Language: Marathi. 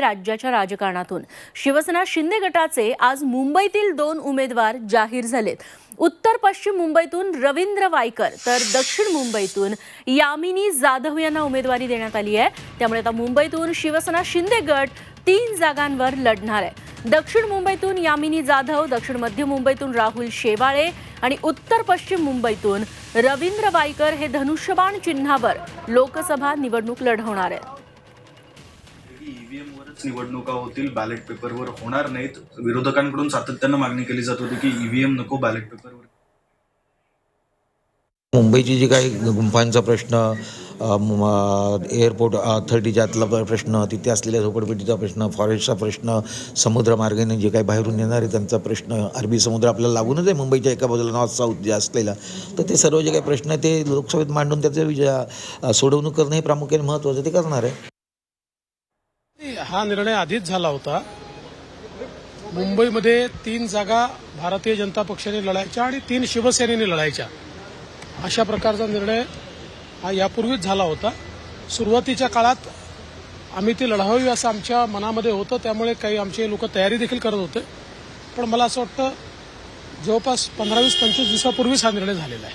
राज्याच्या राजकारणातून. शिवसेना शिंदे गटाचे आज मुंबईतील दोन उमेदवार जाहीर झालेत. उत्तर पश्चिम मुंबईतून रवींद्र वायकर तर दक्षिण मुंबईतून यामिनी जाधव यांना उमेदवारी देण्यात आली आहे. त्यामुळे आता मुंबईतून शिवसेना शिंदे गट तीन जागांवर लढणार आहे. दक्षिण मुंबईतून यामिनी जाधव दक्षिण मध्य मुंबईतून राहुल शेवाळे आणि उत्तर पश्चिम मुंबईतून रवींद्र वायकर हे धनुष्यबाण चिन्हावर लोकसभा निवडणूक लढवणार आहेत. की ईव्हीएमवरच निवडणुका होतील बॅलेट पेपरवर होणार नाहीत. विरोधकांकडून सातत्यानं मागणी केली जात होती की ईव्हीएम नको बॅलेट पेपरवर मुंबईची जी काही गुंफांचा प्रश्न एअरपोर्ट अथॉरिटीच्यातला प्रश्न तिथे असलेल्या झोपडपट्टीचा प्रश्न फॉरेस्टचा प्रश्न समुद्रमार्गाने जे काही बाहेरून येणारे त्यांचा प्रश्न अरबी समुद्र आपल्याला लागूनच आहे मुंबईच्या एका बाजूला नॉर्थ साऊथ जे असलेला. तर ते सर्व जे काही प्रश्न आहे ते लोकसभेत मांडून त्याचं विजय सोडवणूक करणं हे प्रामुख्याने महत्त्वाचं ते करणार आहे. हा निर्णय आधीच झाला होता. मुंबईमध्ये तीन जागा भारतीय जनता पक्षाने लढायच्या आणि तीन शिवसेनेने लढायच्या. अशा प्रकारचा निर्णय हा यापूर्वीच झाला होता. सुरुवातीच्या काळात आम्ही ती लढावी असं आमच्या मनामध्ये होतं. त्यामुळे काही आमचे लोक तयारी देखील करत होते. पण मला असं वाटतं जवळपास पंधरा वीस पंचवीस दिवसापूर्वीच हा निर्णय झालेला आहे.